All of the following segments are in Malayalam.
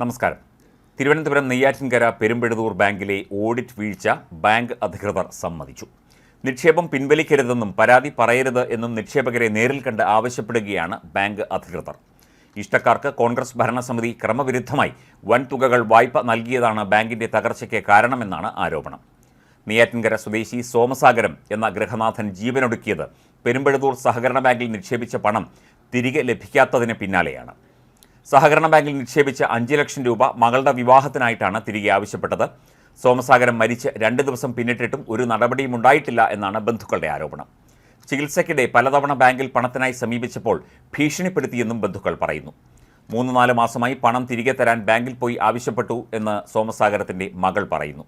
നമസ്കാരം. തിരുവനന്തപുരം നെയ്യാറ്റിൻകര പെരുമ്പഴുതൂർ ബാങ്കിലെ ഓഡിറ്റ് വീഴ്ച ബാങ്ക് അധികൃതർ സമ്മതിച്ചു. നിക്ഷേപം പിൻവലിക്കരുതെന്നും പരാതി പറയരുത് എന്നും നിക്ഷേപകരെ നേരിൽ കണ്ട് ആവശ്യപ്പെടുകയാണ് ബാങ്ക് അധികൃതർ. ഇഷ്ടക്കാർക്ക് കോൺഗ്രസ് ഭരണസമിതി ക്രമവിരുദ്ധമായി വൻതുകകൾ വായ്പ നൽകിയതാണ് ബാങ്കിന്റെ തകർച്ചയ്ക്ക് കാരണമെന്നാണ് ആരോപണം. നെയ്യാറ്റിൻകര സ്വദേശി സോമസാഗരം എന്ന ഗൃഹനാഥൻ ജീവനൊടുക്കിയത് പെരുമ്പഴുതൂർ സഹകരണ ബാങ്കിൽ നിക്ഷേപിച്ച പണം തിരികെ ലഭിക്കാത്തതിന് പിന്നാലെയാണ്. സഹകരണ ബാങ്കിൽ നിക്ഷേപിച്ച അഞ്ച് ലക്ഷം രൂപ മകളുടെ വിവാഹത്തിനായിട്ടാണ് തിരികെ ആവശ്യപ്പെട്ടത്. സോമസാഗരം മരിച്ച് രണ്ട് ദിവസം പിന്നിട്ടിട്ടും ഒരു നടപടിയും ഉണ്ടായിട്ടില്ല എന്നാണ് ബന്ധുക്കളുടെ ആരോപണം. ചികിത്സയ്ക്കിടെ പലതവണ ബാങ്കിൽ പണത്തിനായി സമീപിച്ചപ്പോൾ ഭീഷണിപ്പെടുത്തിയെന്നും ബന്ധുക്കൾ പറയുന്നു. മൂന്ന് നാല് മാസമായി പണം തിരികെ തരാൻ ബാങ്കിൽ പോയി ആവശ്യപ്പെട്ടു എന്ന് സോമസാഗരത്തിന്റെ മകൾ പറയുന്നു.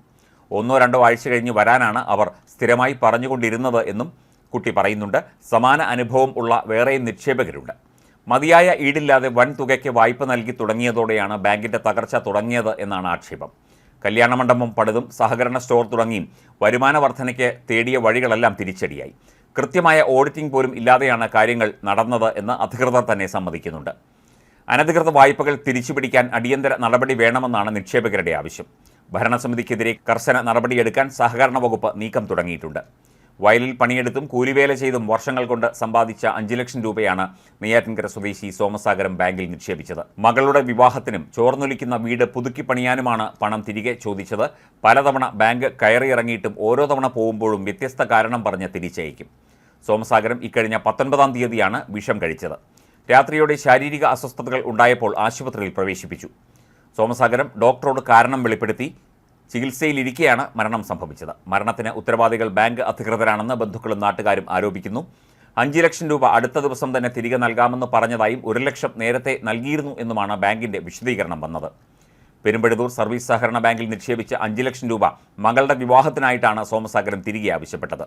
ഒന്നോ രണ്ടോ ആഴ്ച കഴിഞ്ഞ് വരാനാണ് അവർ സ്ഥിരമായി പറഞ്ഞുകൊണ്ടിരുന്നത് എന്നും കുട്ടി പറയുന്നുണ്ട്. സമാന അനുഭവം ഉള്ള വേറെയും നിക്ഷേപകരുണ്ട്. മതിയായ ഈടില്ലാതെ വൻ തുകയ്ക്ക് വായ്പ നൽകി തുടങ്ങിയതോടെയാണ് ബാങ്കിന്റെ തകർച്ച തുടങ്ങിയത് എന്നാണ് ആക്ഷേപം. കല്യാണ മണ്ഡപം പണിതും സഹകരണ സ്റ്റോർ തുടങ്ങിയും വരുമാന വർധനയ്ക്ക് തേടിയ വഴികളെല്ലാം തിരിച്ചടിയായി. കൃത്യമായ ഓഡിറ്റിംഗ് പോലും ഇല്ലാതെയാണ് കാര്യങ്ങൾ നടന്നത് എന്ന് അധികൃതർ തന്നെ സമ്മതിക്കുന്നുണ്ട്. അനധികൃത വായ്പകൾ തിരിച്ചുപിടിക്കാൻ അടിയന്തര നടപടി വേണമെന്നാണ് നിക്ഷേപകരുടെ ആവശ്യം. ഭരണസമിതിക്കെതിരെ കർശന നടപടിയെടുക്കാൻ സഹകരണ വകുപ്പ് നീക്കം തുടങ്ങിയിട്ടുണ്ട്. വയലിൽ പണിയെടുത്തും കൂലിവേല ചെയ്തും വർഷങ്ങൾ കൊണ്ട് സമ്പാദിച്ച അഞ്ച് ലക്ഷം രൂപയാണ് നെയ്യാറ്റിൻകര സ്വദേശി സോമസാഗരം ബാങ്കിൽ നിക്ഷേപിച്ചത്. മകളുടെ വിവാഹത്തിനും ചോർന്നൊലിക്കുന്ന വീട് പുതുക്കി പണിയാനുമാണ് പണം തിരികെ ചോദിച്ചത്. പലതവണ ബാങ്ക് കയറിയിറങ്ങിയിട്ടും ഓരോ തവണ പോകുമ്പോഴും വ്യത്യസ്ത കാരണം പറഞ്ഞ് തിരിച്ചയക്കും. സോമസാഗരം ഇക്കഴിഞ്ഞ പത്തൊൻപതാം തീയതിയാണ് വിഷം കഴിച്ചത്. രാത്രിയോടെ ശാരീരിക അസ്വസ്ഥതകൾ ഉണ്ടായപ്പോൾ ആശുപത്രിയിൽ പ്രവേശിപ്പിച്ചു. സോമസാഗരം ഡോക്ടറോട് കാരണം വെളിപ്പെടുത്തി ചികിത്സയിലിരിക്കെയാണ് മരണം സംഭവിച്ചത്. മരണത്തിന് ഉത്തരവാദികൾ ബാങ്ക് അധികൃതരാണെന്ന് ബന്ധുക്കളും നാട്ടുകാരും ആരോപിക്കുന്നു. അഞ്ച് ലക്ഷം രൂപ അടുത്ത ദിവസം തന്നെ തിരികെ നൽകാമെന്ന് പറഞ്ഞതായും ഒരു ലക്ഷം നേരത്തെ നൽകിയിരുന്നു എന്നുമാണ് ബാങ്കിന്റെ വിശദീകരണം വന്നത്. പെരുമ്പഴുതൂർ സർവീസ് സഹകരണ ബാങ്കിൽ നിക്ഷേപിച്ച അഞ്ച് ലക്ഷം രൂപ മകളുടെ വിവാഹത്തിനായിട്ടാണ് സോമസാഗരം തിരികെ ആവശ്യപ്പെട്ടത്.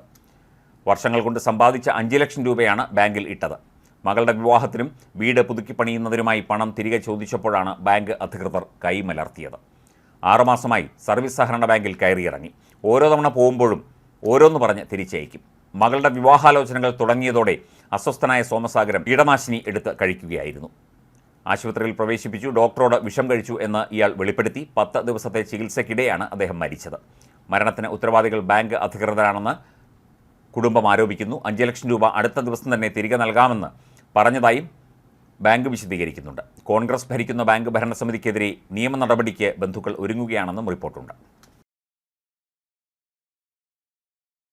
വർഷങ്ങൾ കൊണ്ട് സമ്പാദിച്ച അഞ്ച് ലക്ഷം രൂപയാണ് ബാങ്കിൽ ഇട്ടത്. മകളുടെ വിവാഹത്തിനും വീട് പുതുക്കി പണിയുന്നതിനുമായി പണം തിരികെ ചോദിച്ചപ്പോഴാണ് ബാങ്ക് അധികൃതർ കൈമലർത്തിയത്. ആറുമാസമായി സർവീസ് സഹകരണ ബാങ്കിൽ കയറിയിറങ്ങി. ഓരോ തവണ പോകുമ്പോഴും ഓരോന്ന് പറഞ്ഞ് തിരിച്ചയക്കും. മകളുടെ വിവാഹാലോചനകൾ തുടങ്ങിയതോടെ അസ്വസ്ഥനായ സോമസാഗരം ഇടമാശിനി എടുത്ത് കഴിക്കുകയായിരുന്നു. ആശുപത്രിയിൽ പ്രവേശിപ്പിച്ചു ഡോക്ടറോട് വിഷം കഴിച്ചു എന്ന് ഇയാൾ വെളിപ്പെടുത്തി. പത്ത് ദിവസത്തെ ചികിത്സയ്ക്കിടെയാണ് അദ്ദേഹം മരിച്ചത്. മരണത്തിന് ഉത്തരവാദികൾ ബാങ്ക് അധികൃതരാണെന്ന് കുടുംബം ആരോപിക്കുന്നു. അഞ്ച് ലക്ഷം രൂപ അടുത്ത ദിവസം തന്നെ തിരികെ നൽകാമെന്ന് പറഞ്ഞതായും ബാങ്ക് വിശദീകരിക്കുന്നുണ്ട്. കോൺഗ്രസ് ഭരിക്കുന്ന ബാങ്ക് ഭരണസമിതിക്കെതിരെ നിയമ നടപടിക്ക് ബന്ധുക്കൾ ഒരുങ്ങുകയാണെന്നും റിപ്പോർട്ടുണ്ട്.